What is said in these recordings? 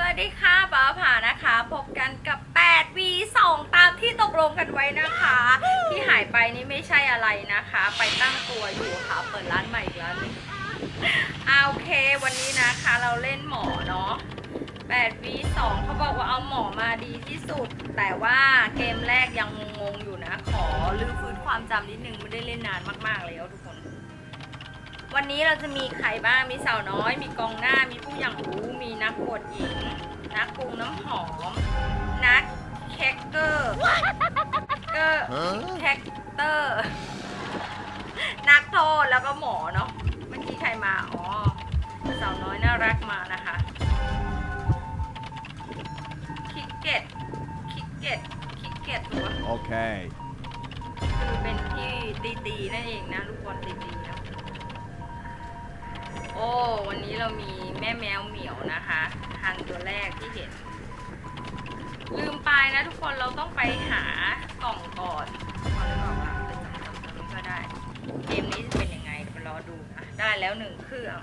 วัสดีค่ะป้าผานะคะ พบกันกับ 8 v 2ตามที่ตกลงกันไว้นะคะ ที่หายไปนี่ไม่ใช่อะไรนะคะ ไปตั้งตัวอยู่ค่ะ เปิดร้านใหม่อีกร้านหนึงอ่าโอเควันนี้นะคะเราเล่นหมอเนาะ8 v 2เขาบอกว่าเอาหมอมาดีที่สุด แต่ว่าเกมแรกยังงงๆอยู่นะ ขอลืมฟื้นความจำนิดนึงไม่ได้เล่นนานมากๆแล้วทุกคน วันนี้เราจะมีใครบ้าง มีสาวน้อย มีกองหน้า มีผู้อย่างรู้มีนักบวชหญิง นักปรุงน้ำหอม นักเค้กเกอร์เกอร์เค้กเตอร์ นักโทษแล้วก็หมอเนาะ เมื่อกี้ใครมา อ๋อ สาวน้อยน่ารักมานะคะ คิกเก็ต คิกเก็ต คิกเก็ตตัว Okay. คือเป็นที่ตีตีๆนั่นเองนะ ลูกบอลตีตีๆนะ โอ้ วันนี้เรามีแม่แมวเหมียวนะคะฮันตัวแรกที่เห็น ลืมไปนะทุกคนเราต้องไปหากล่องก่อนก่อนหรือเปล่าล่ะไปจำจำตรงนี้ก็ได้ เกมนี้จะเป็นยังไงเดี๋ยวไปรอดูนะได้แล้วหนึ่งเครื่อง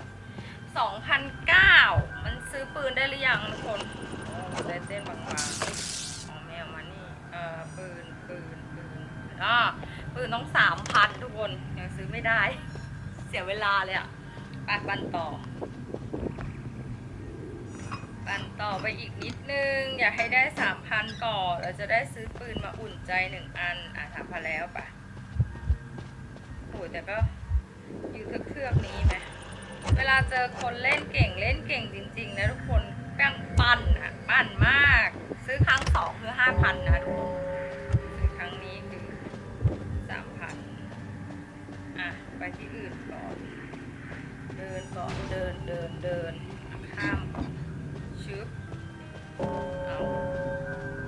2,009มันซื้อปืนได้หรือยังทุกคนโอ้ได้เส้นบางๆอ๋อแมวมานี่เอ่อปืนปืนปืนอ่าปืนต้องสามพันทุกคนยังซื้อไม่ได้ เสียเวลาเลยอะ ไปปันต่อ ปันต่อไปอีกนิดนึง อยากให้ได้สามพันก่อนเราจะได้ซื้อปืนมาอุ่นใจหนึ่งอัน อะสามพันแล้วปะโอ้แต่ก็อยู่เทือกนี้ไหมเวลาเจอคนเล่นเก่งเล่นเก่งจริงๆนะทุกคนแป้งปั่นอะปั่นมาก ซื้อครั้งสองคือห้าพันนะทุกคนซื้อครั้งนี้คือสามพันอะ ไปที่อื่นก่อน เดินก่อน เดินเดินเดินข้ามก่อนชึบเอา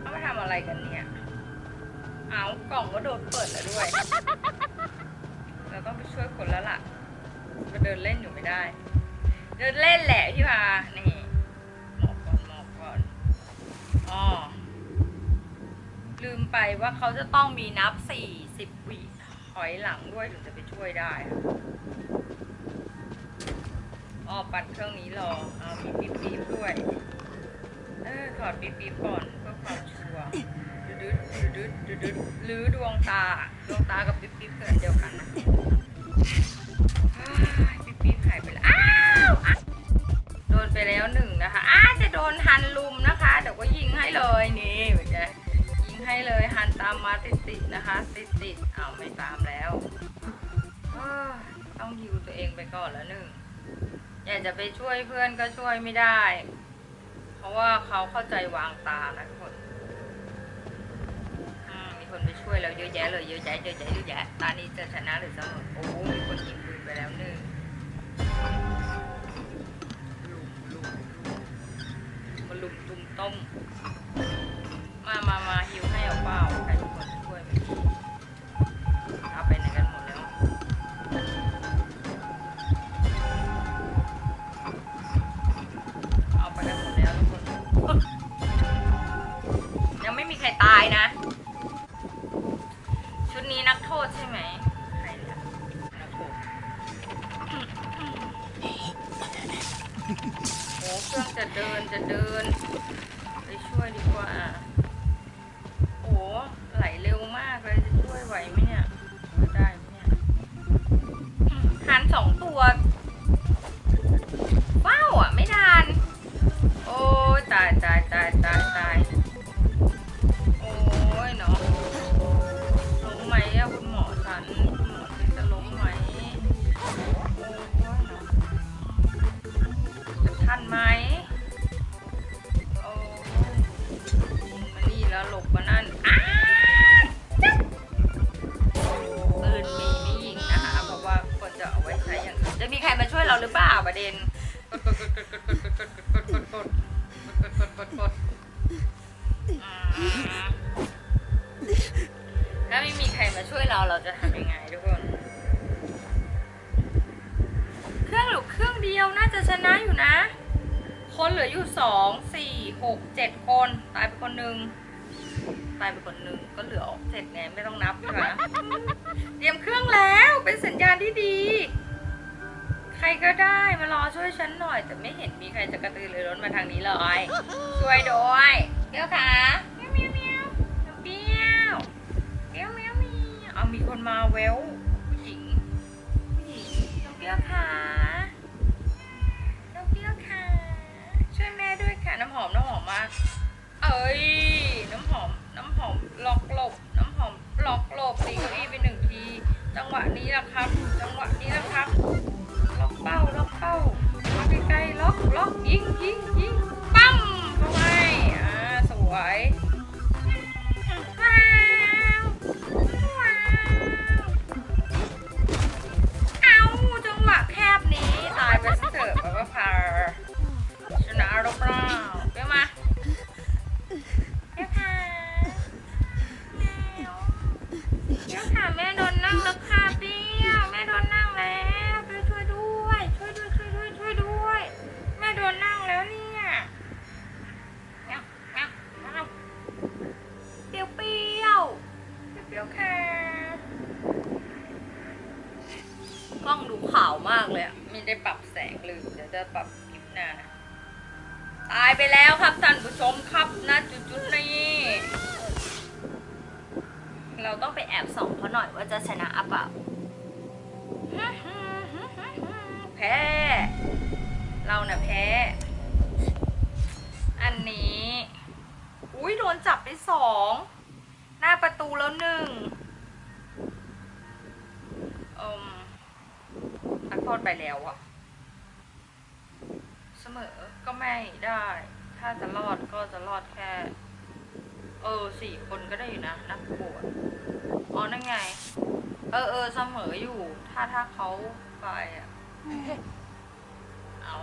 เขามาทำอะไรกันเนี่ย เอากล่องก็โดนเปิดแล้วด้วย เราต้องไปช่วยคนแล้วล่ะก็เดินเล่นอยู่ไม่ได้ เดินเล่นแหละพี่พานี่หมอบก่อนหมอบก่อนอ๋อลืมไปว่าเขาจะต้องมีนับสี่สิบวิถอยหลังด้วยถึงจะไปช่วยได้ อะอ๋อปัดเครื่องนี้รอเอามีปิ๊บปิ๊บด้วย เออถอดปิ๊บปิ๊บก่อนเพื่อความชัวร์ดึดดึดดึดดึดดึดหรือดวงตา ดวงตากับปิ๊บปิ๊บคือนเดียวกันนะปิ๊บปิ๊บหายไปแล้ว อ้าวโดนไปแล้วหนึ่งนะคะ อ้าจะโดนฮันลุมนะคะ เดี๋ยวก็ยิงให้เลยนี่เหมือนกันยิงให้เลยฮันตามมาติดติดๆนะคะ ติดติดๆเอาไม่ตามแล้วต้องฮิวตัวเองไปก่อนแล้วหนึ่ง อยากจะไปช่วยเพื่อนก็ช่วยไม่ได้ เพราะว่าเขาเข้าใจวางตานะทุกคนมีคนไปช่วยเราเยอะแยะเลยเยอะแยะเยอะแยะเยอะแยะตานี้จะชนะหรือเสมอโอ้มีคนยิงปืนไปแล้วหนึ่งลุมลุมลุมมาลุมตุมต้ม กดกดอืมถ้าไม่มีใครมาช่วยเราเราจะทำยังไงทุกคน เครื่องหรือเครื่องเดียวน่าจะชนะอยู่นะ คนเหลืออยู่สองสี่หกเจ็ดคน ตายไปคนหนึ่งตายไปคนหนึ่งก็เหลือออกเจ็ดไงไม่ต้องนับดีกว่าเตรียมเครื่องแล้วเป็นสัญญาณที่ดี ใครก็ได้มารอช่วยฉันหน่อย แต่ไม่เห็นมีใครจะกระตือรือร้นมาทางนี้เลยช่วยด้วยเดี๋ยวค่ะเมียวเมียวเมียวเมียวเมียวเมียวเมียวเอามีคนมาเวลผู้หญิงผู้หญิงน้องเปรี้ยวค่ะน้องเปรี้ยวค่ะช่วยแม่ด้วยค่ะน้ำหอมน้ำหอมมาเอ้ยน้ำหอมน้ำหอมล็อกหลบน้ำหอมล็อกหลบตีเก้าอี้ไปหนึ่งที จังหวะนี้แหละครับ จังหวะนี้แหละครับ เป้าล็อกเป้ามาใกล้ๆล็อกล็อกยิงยิงยิงปั้มเข้าไปอ่าสวยว้า องหน้าประตูแล้วหนึ่งอืมนักโทษไปแล้วอะเสมอก็ไม่ได้ ถ้าจะรอดก็จะรอดแค่ เออสี่คนก็ได้อยู่นะ นักบวชอ๋อนั่นไง เออเออเสมออยู่ ถ้าถ้าเขาไปอะเอา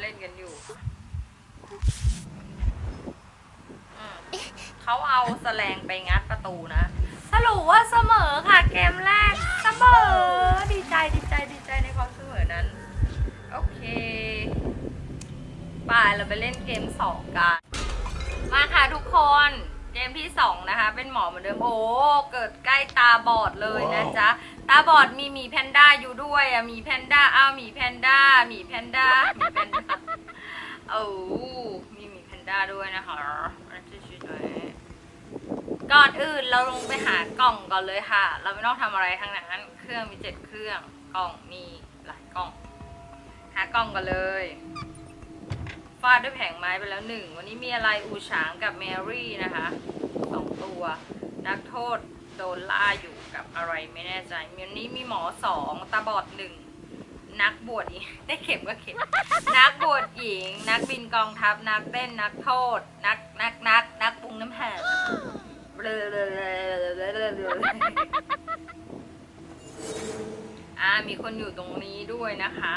เล่นกันอยู่ เขาเอาแสลงไปงัดประตูนะ สรุปว่าเสมอค่ะเกมแรกเสมอดีใจดีใจดีใจในความเสมอนั้น โอเคไปเราไปเล่นเกมสองกัน มาค่ะทุกคนเกมที่สองนะคะ เป็นหมอเหมือนเดิมโอ้เกิดใกล้ตาบอดเลยนะจ๊ะ ตาบอดมีหมีแพนด้าอยู่ด้วยอะหมีแพนด้าอ้าวหมีแพนด้าหมีแพนด้าหมีแพนด้าโอ้มีหมีแพนด้าด้วยนะคะ ก่อนอื่นเราลงไปหากล่องก่อนเลยค่ะ เราไม่ต้องทำอะไรทั้งนั้น เครื่องมีเจ็ดเครื่อง กล่องมีหลายกล่อง หากล่องกันเลยฟาดด้วยแผงไม้ไปแล้วหนึ่ง วันนี้มีอะไรอูฉางกับแมรี่นะคะสองตัว นักโทษโดนล่าอยู่กับอะไรไม่แน่ใจวันนี้มีหมอสองตาบอดหนึ่งนักบวชหญิงได้เข็มก็เข็ม นักบวชหญิง นักบินกองทัพ นักเต้น นักโทษ นัก นัก นัก คนอยู่ตรงนี้ด้วยนะคะ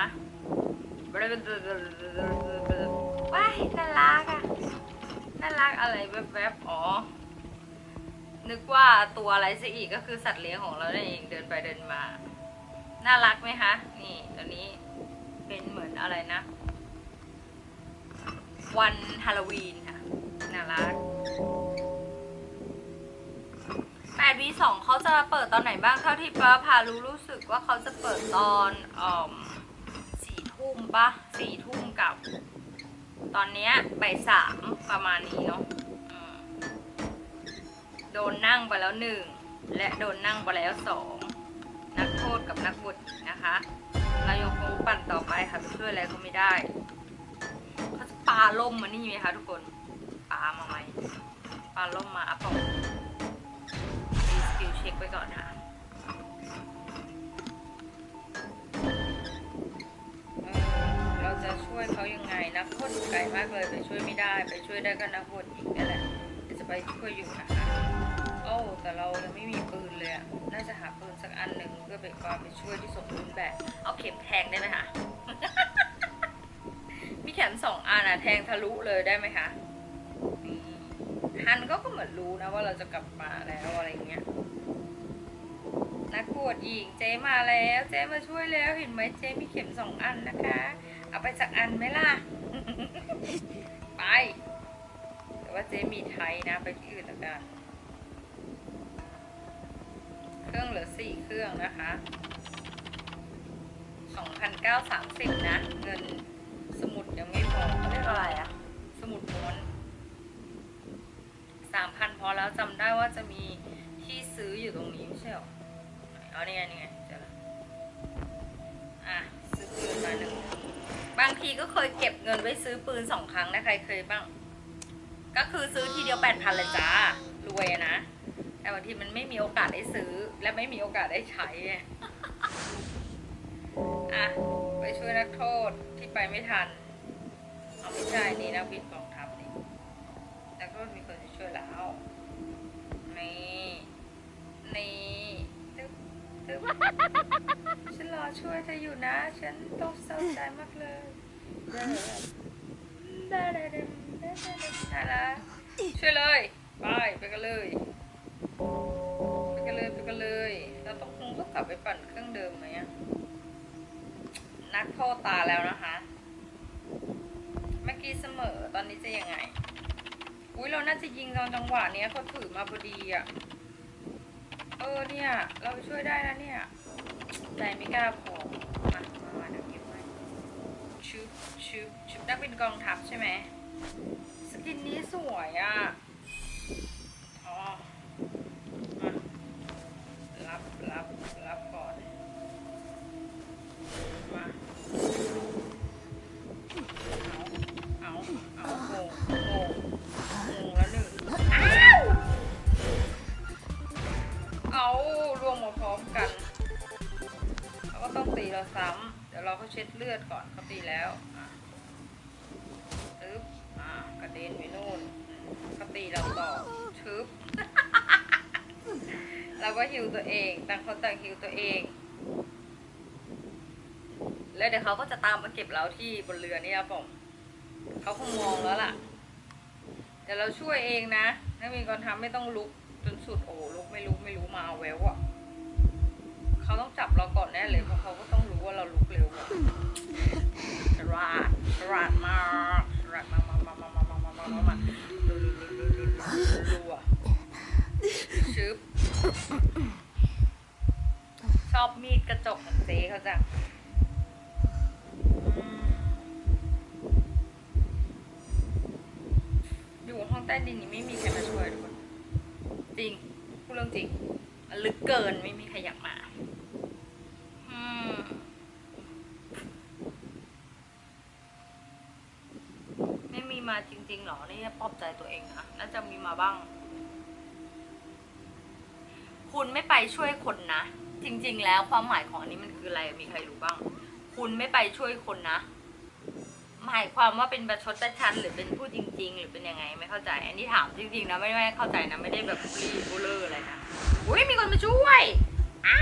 ว้ายน่ารักอะน่ารักอะไรแวบๆ อ๋อ นึกว่าตัวอะไรซะอีกก็คือสัตว์เลี้ยงของเรานั่นเองเดินไปเดินมา น่ารักไหมคะ นี่ตัวนี้เป็นเหมือนอะไรนะ วันฮาโลวีนค่ะ น่ารัก 8 v 2เขาจะเปิดตอนไหนบ้างเท่าที่ป้าพารู้รู้สึกว่าเขาจะเปิดตอนอ่อสี่ทุ่มปะสี่ทุ่มกับ ตอนเนี้ยบ่ายสามประมาณนี้เนาะโดนนั่งไปแล้วหนึ่งและโดนนั่งไปแล้วสองนักโทษกับนักบวชหญิงนะคะเรายังคงปั่นต่อไปค่ะช่วยอะไรเขาไม่ได้เขาจะปาล่มมานี่ไหมคะทุกคนปามาไหมปาล่มมาอัปปอง เช็คไปก่อนค่ะเราจะช่วยเขายังไงนักโทษไกลมากเลยไปช่วยไม่ได้ ไปช่วยได้ก็นักบวชหญิงนี่นแหละจะไปช่วยอยู่นะคะโอ้แต่เรายังไม่มีปืนเลยอะน่าจะหาปืนสักอันหนึ่งเพื่อเป็นความไปช่วยที่สมบูรณ์แบบเอาเข็มแทงได้ไหมคะมีเข็มสองอันอะแทงทะลุเลยได้ไหมคะฮันก็ก็เหมือนรู้นะว่าเราจะกลับมาแล้วอะไรเงี้ย นักบวชหญิงเจ๊มาแล้ว เจ๊มาช่วยแล้วเห็นไหมเจ๊มีเข็มสองอันนะคะ เอาไปสักอันไหมล่ะ ไป แต่ว่าเจ๊มีไทยนะไปที่อื่นแล้วกันเครื่องเหลือสี่เครื่องนะคะสองพันเก้าสามสิบนะ เงินสมุดยังไม่พอเขาเรียกอะไรอะสมุดม้วนสามพันพอแล้วจำได้ว่าจะมีที่ซื้ออยู่ตรงนี้ไม่ใช่เหรอ ไหนอ๋อนี่ไงนี่ไงเจอแล้วอะซื้อปืนมาหนึ่งบางทีก็เคยเก็บเงินไว้ซื้อปืนสองครั้งนะใครเคยบ้าง ก็คือซื้อทีเดียวแปดพันเลยจ้ารวยนะ แต่บางทีมันไม่มีโอกาสได้ซื้อ และไม่มีโอกาสได้ใช้อะไปช่วยนักโทษที่ไปไม่ทันเอาไม่ใช่นี่นักบินกองทัพนี่นักโทษมีคนจะช่วยแล้วนี่นี่ ฉันรอช่วยเธออยู่นะ ฉันต้องเศร้าใจมากเลยได้ได้ได้ได้ได้ได้ได้ช่วยเลย ไปไปกันเลย ไปกันเลยไปกันเลย เราต้องคงต้องกลับไปปั่นเครื่องเดิมไหมนักโทษตาแล้วนะคะ เมื่อกี้เสมอตอนนี้จะยังไง อุ้ยเราน่าจะยิงตอนจังหวะเนี้ยเขาถือมาพอดีอะ เออเนี่ย เราช่วยได้นะเนี่ยใจไม่กล้าพอมามามาเดี๋ยวยิบให้ชุบชุบชุบนักบินกองทัพใช่ไหมสกินนี้สวยอะ เลือดก่อนเขาตีแล้วอะทึบอะกระเด็นไปนู่นเขาตีเราต่อทึบเราก็ฮิวตัวเองต่างคนต่างฮิวตัวเอง แล้วเดี๋ยวเขาก็จะตามมาเก็บเราที่บนเรือนี่ครับผมเขาคงมองแล้วล่ะเดี๋ยวเราช่วยเองนะถ้ามีคนทำไม่ต้องลุกจนสุดโอ้ลุกไม่ลุกไม่รู้มาเอาแววอะ เขาต้องจับเราก่อนแน่เลยเพราะเขาก็ต้องรู้ว่าเราลุกเร็วอะฉลาดฉลาดมากฉลาดมากมากมากมากมากมากมากมากมากดูดูดูดูดูดูดูอะชึบชอบมีดกระจกของเจ๊เขาจังอยู่ห้องใต้ดินนี้ไม่มีใครมาช่วยทุกคนจริงพูดเรื่องจริงลึกเกินไม่มีใครอยากมา ไม่มีมาจริง ๆ หรอ นี่ปอบใจตัวเองนะ น่าจะมีมาบ้าง คุณไม่ไปช่วยคนนะ จริง ๆ แล้วความหมายของอันนี้มันคืออะไร มีใครรู้บ้าง คุณไม่ไปช่วยคนนะ หมายความว่าเป็นประชดประชันหรือเป็นผู้จริง ๆ หรือเป็นยังไง ไม่เข้าใจ อันนี้ถามจริง ๆ นะ ไม่ไม่เข้าใจนะ ไม่ได้แบบบุรีบูลเลอร์อะไรนะ อุ้ยมีคนมาช่วยอ้า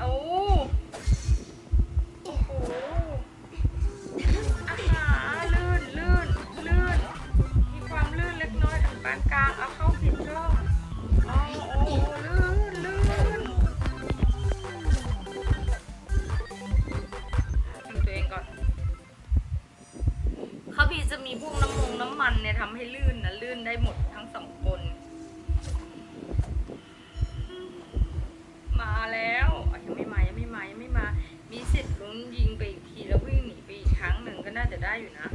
โอ้โอ้โหอาหารลื่นลื่นลื่น มีความลื่นเล็กน้อยถึงปานกลาง เอาเข้าผิดช่องอ๋อโอ้ลื่นลื่นดูตัวเองก่อนเขาบีจะมีพวกน้ำมงน้ำมันเนี่ยทำให้ลื่นนะลื่นได้หมด อยู่นะ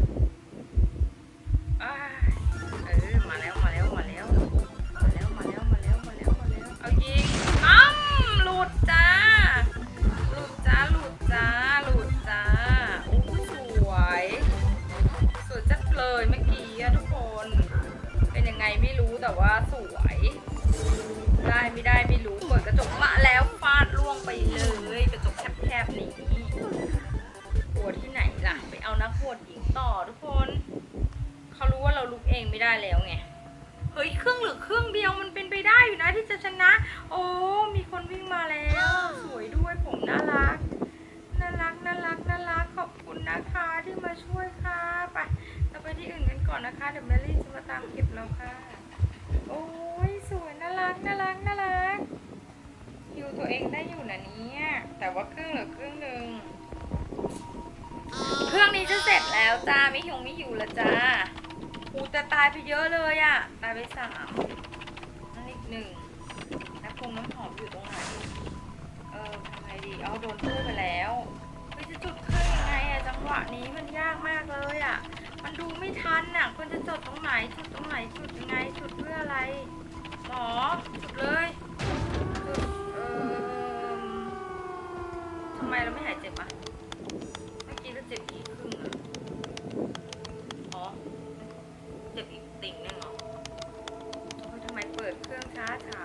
เราค่ะ โอ้ยสวยน่ารักน่ารักน่ารักฮิวตัวเองได้อยู่นะเนี่ย แต่ว่าเครื่องเหลือเครื่องหนึ่งเครื่องนี้จะเสร็จแล้วจ้าไม่หิวไม่หิวแล้วจ้าอูแต่ตายไปเยอะเลยอะตายไปสามนั่นอีกหนึ่งน้ำพุงน้ำหอมอยู่ตรงไหนเออทำไงดีเอาโดนตู้ไปแล้วเฮ้ยจะจุดเครื่องยังไงอะจังหวะนี้มันยากมากเลยอะ มันดูไม่ทันอะควรจะจดตรงไหนจุดตรงไหนจุดยังไงจุดเพื่ออะไรหมอจุดเลยจุดเออทำไมเราไม่หายเจ็บอะเมื่อกี้เราเจ็บกี่ครึ่งอะอ๋อเจ็บอีกติ่งนึงเหรอโอ้ยทำไมเปิดเครื่องช้าช้า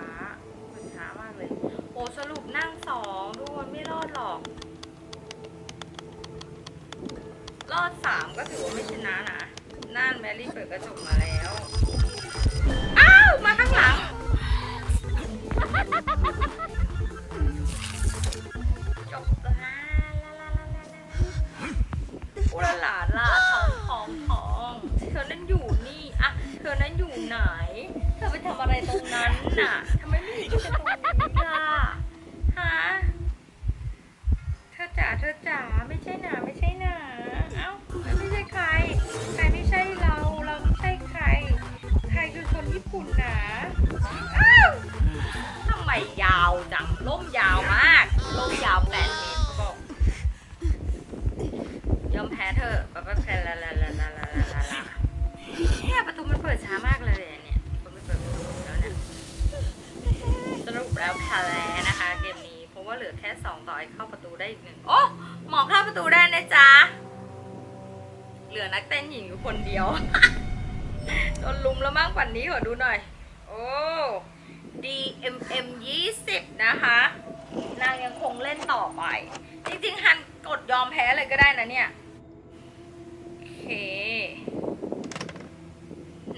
เปิดช้ามากเลย โอ้สรุปนั่งสองทุกคนไม่รอดหรอก รอดสามก็ถือว่าไม่ชนะนะ น่านแมรี่เปิดกระจกมาแล้ว อ้าว มาข้างหลัง อ้าวทำไมยาวจังล่มยาวมากล่มยาวแปดเมตรเขาบอกยอมแพ้เถอะปะปะแพ้ละละละละละละละละเนี่ยประตูมันเปิดช้ามากเลยอะเนี่ยคนไม่เปิดประตูแล้วเนี่ยสรุปแล้วแพ้แล้วนะคะเกมนี้เพราะว่าเหลือแค่สองต่อให้เข้าประตูได้อีกหนึ่งโอ้หมอเข้าประตูได้นะจ๊ะเหลือนักเต้นหญิงอยู่คนเดียวโดนลุมแล้วมั้งฝันนี้ขอดูหน่อย DMM 20 นะคะ นางยังคงเล่นต่อไป จริงๆ ฮันกดยอมแพ้เลยก็ได้นะเนี่ย โอเค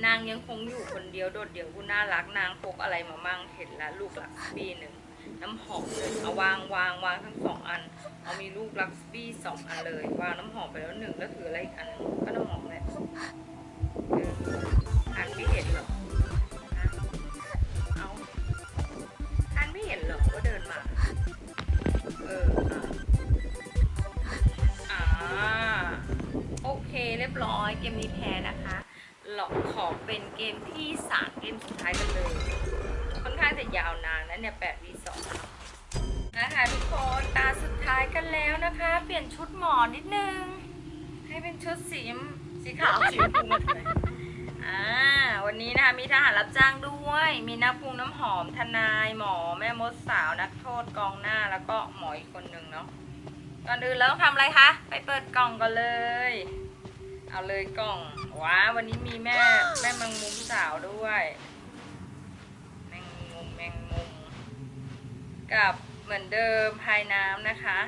นางยังคงอยู่คนเดียวโดดเดี่ยวกูน่ารักนางพกอะไรมามั่งเห็นแล้วลูกหลักซ์บี้หนึ่งน้ำหอมเลยเอาวางวางวางทั้งสองอัน เอามีลูกลักบี้สองอันเลยวางน้ำหอมไปแล้วหนึ่งแล้วถืออะไรอีกอันนึงก็น้ำหอมแหละเอออันไม่เห็นเหรอ เรียบร้อย เกมนี้แพ้นะคะเราขอเป็นเกมที่สามเกมสุดท้ายกันเลย ค่อนข้างจะยาวนานนะเนี่ยแปดวีสองนะคะทุกคนตาสุดท้ายกันแล้วนะคะ เปลี่ยนชุดหมอนิดนึง ให้เป็นชุดสีสีขาวสีชมพูอ่าวันนี้นะคะมีทหารรับจ้างด้วย มีนักปรุงน้ำหอมทนายหมอแม่มดสาวนักโทษกองหน้าแล้วก็หมออีกคนนึงเนาะก่อนอื่นแล้วต้องทำอะไรคะ ไปเปิดกล่องก่อนเลย เอาเลยกล่อง ว้า วันนี้มีแม่แม่แมงมุมสาวด้วย แมงมุมแมงมุม กับเหมือนเดิมภายน้ำนะคะ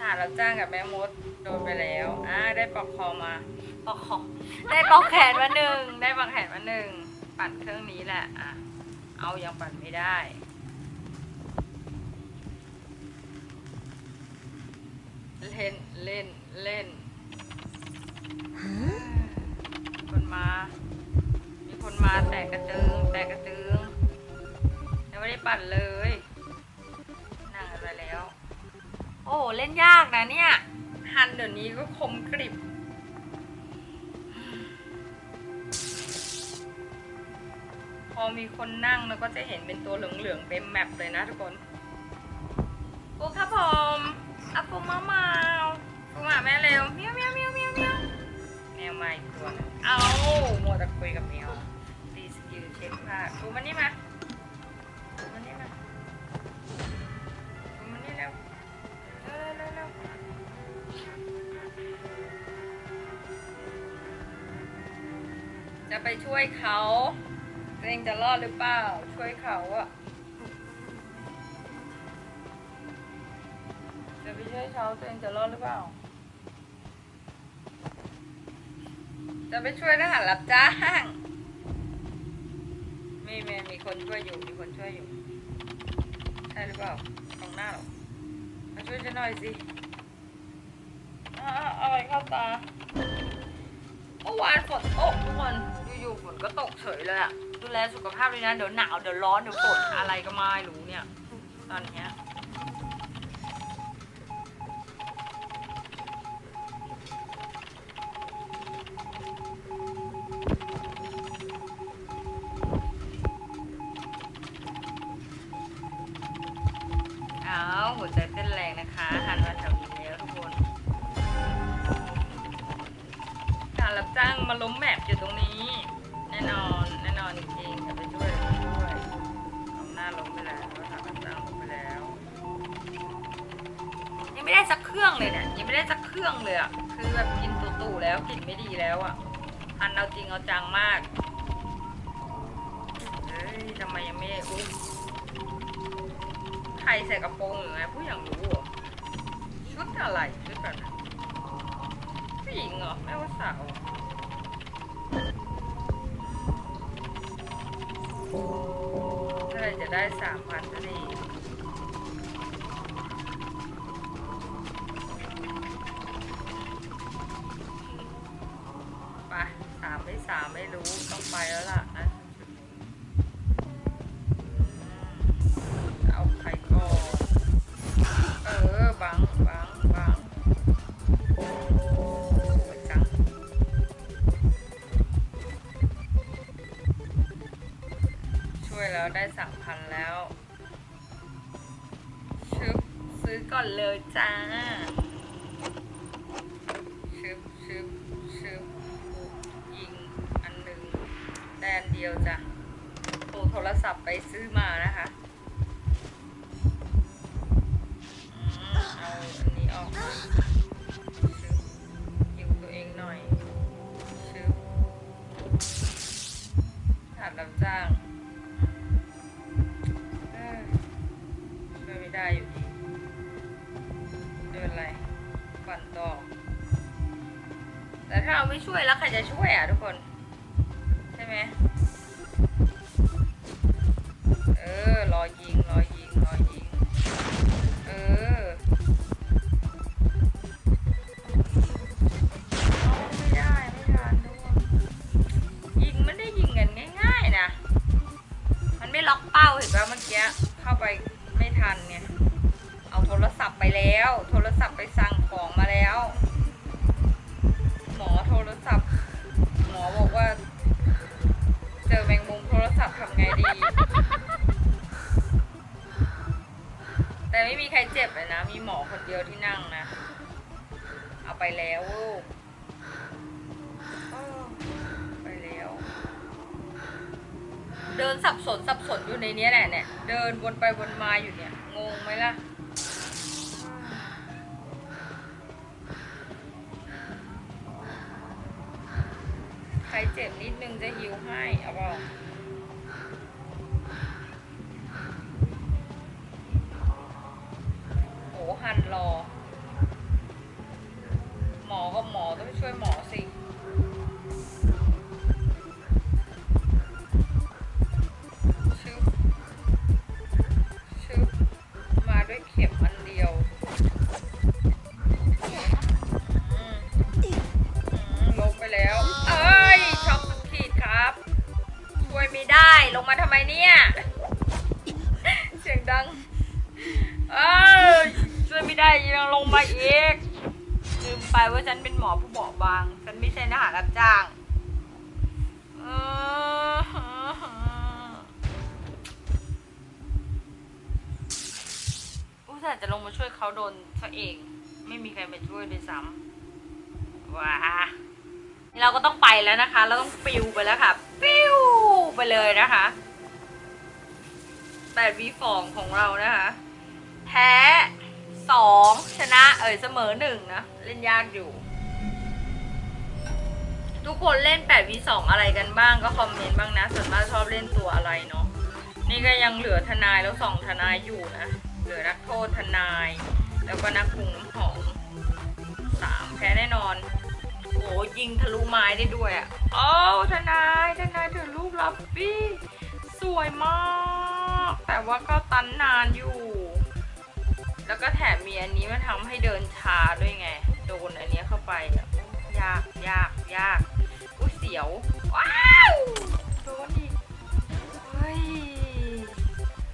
ฐานเราจ้างกับแม่มดโดนไปแล้ว อ่า ได้ปลอกคอมาปลอกคอได้ปลอกแขนมาหนึ่ง ได้ปลอกแขนมาหนึ่ง ปั่นเครื่องนี้แหละ อะ เอายังปั่นไม่ได้เล่น เล่น เล่นมี คนมา มีคนมาแตกกระตึง แตกกระตึงยังไม่ได้ปั่นเลย นั่งอะไรแล้ว โอ้เล่นยากนะเนี่ยฮันเดี๋ยวนี้ก็คมกริบพอมีคนนั่งแล้วก็จะเห็นเป็นตัวเหลืองๆเต็มแมปเลยนะทุกคนปูครับผมอาปูมาเมาปูมาแม่เร็วเมียวเมียว มวมาอีกตัวหนึงเอาโมวแต่คุยกับแมวตีสกิลเช็คผ้าปูมานี่มาปูมานี่มาปูมานี่เร็วเร็วเร็วเร็วเร็วจะไปช่วยเขาตัวเองจะรอดหรือเปล่า ช่วยเขาอะจะไปช่วยเขาตัวเองจะรอดหรือเปล่า จะไปช่วยทหารรับจ้างมีมีมีคนช่วยอยู่ มีคนช่วยอยู่ ใช่หรือเปล่าตรงหน้าหรอมาช่วยฉันหน่อยสิอ้าวอะไรเข้าตาเมื่อวานฝนตกทุกคนอยู่ๆฝนก็ตกเฉยเลยอะดูแลสุขภาพด้วยนะ เดี๋ยวหนาว เดี๋ยวร้อน เดี๋ยวฝนอะไรก็ไม่รู้เนี่ย ตอนเนี้ย ไม่ได้สักเครื่องเลยอะคือแบบกินตู่ๆแล้วกลิ่นไม่ดีแล้วอะอันเอาจริงเอาจังมากเฮ้ยทำไมยังไม่อุ้มใครใส่กระโปรงหรือไงผู้อย่างรู้เหรอชุดอะไรชุดแบบผู้หญิงเหรอไม่ว่าสาวเหรอเมื่อไรจะได้สามพันสักที ต่อแต่ถ้าเราไม่ช่วยแล้วใครจะช่วยอะทุกคน ใช่ไหมเออ รอยิง รอยิง รอยิง เออไม่ได้ ไม่ทันด้วยยิงไม่ได้ยิงกันง่ายๆนะ มันไม่ล็อกเป้าเห็นป่ะเมื่อกี้ เข้าไปไม่ทันไงเอาโทรศัพท์ไปแล้ว โทรศัพท์ไปสั่ง แล้ว หมอโทรศัพท์ หมอบอกว่า เจอแมงมุมโทรศัพท์ทำไงดี แต่ไม่มีใครเจ็บเลยนะ มีหมอคนเดียวที่นั่งนะ เอาไปแล้วลูกเออไปแล้ว เดินสับสนสับสนอยู่ในนี้แหละเนี่ย เดินวนไปวนมาอยู่เนี่ย งงไหมล่ะ ครเจ็บนิดนึงจะหิวให้เอาบอก ไม่ได้ ลงมาทำไมเนี่ย เสียงดัง เอ้ช่วยไม่ได้ยังลงมาอีกลืมไปว่าฉันเป็นหมอผู้บอบบาง ฉันไม่ใช่ทหารรับจ้างเอออุตส่าห์จะลงมาช่วยเขาโดนซะเอง ไม่มีใครมาช่วยเลยซ้ำว้า เราก็ต้องไปแล้วนะคะ เราต้องปิวไปแล้วค่ะ ปิวไปเลยนะคะแปดวีฟองของเรานะคะ แพ้สองชนะ เอ่ยเสมอหนึ่งนะ เล่นยากอยู่ ทุกคนเล่นแปดวีสองอะไรกันบ้างก็คอมเมนต์บ้างนะ ส่วนมากชอบเล่นตัวอะไรเนาะนี่ก็ยังเหลือทนายแล้วสองทนายอยู่นะ เหลือนักโทษทนาย แล้วก็นักปรุงน้ำหอมสามแพ้แน่นอน โอ้ยิงทะลุไม้ได้ด้วยอะโอ้ทนายทนายถือลูกลับบี้สวยมาก แต่ว่าก็ตันนานอยู่ แล้วก็แถมมีอันนี้มาทำให้เดินช้าด้วยไง โดนอันนี้เข้าไปอะยากยากยากอุ้ยเสียว ว้าวโดนอีกเฮ้ย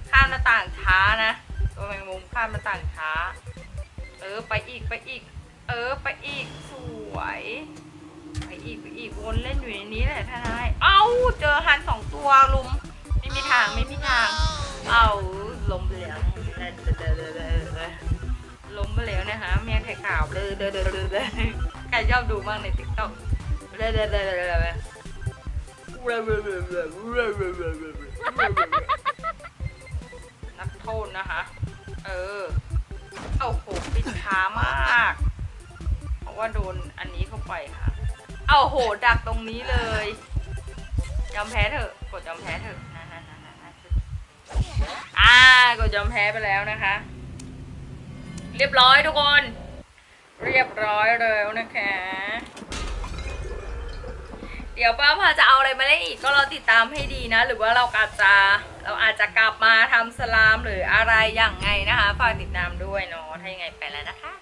ข้ามหน้าต่างช้านะตัวแมงมุมข้ามหน้าต่างช้า เออไปอีกไปอีก เออ ไปอีกสวย ไปอีกไปอีกวนเล่นอยู่ในนี้แหละทนาย เอ้า เจอฮันสองตัวลุม ไม่มีทางไม่มีทาง เอาลมไปแล้วลมไปแล้วนะคะแม่ไข่ขาวเลยเด้อเดอเดอเดใครชอบดูบ้างในติ๊กต็อกนักโทษนะคะ เออ โอ้โหปิดช้ามาก ว่าโดนอันนี้เข้าไปค่ะ เอาโหดักตรงนี้เลย ยอมแพ้เถอะ กดยอมแพ้เถอะนั่นนั่นนั่นนั่นอ่ากดยอมแพ้ไปแล้วนะคะ เรียบร้อยทุกคน เรียบร้อยแล้วนะคะ เดี๋ยวป้าพาจะเอาอะไรมาเล่นอีกก็เราติดตามให้ดีนะ หรือว่าเราอาจจะเราอาจจะกลับมาทำสลามหรืออะไรอย่างไงนะคะฝากติดตามด้วยเนาะถ้ายังไงไปแล้วนะคะ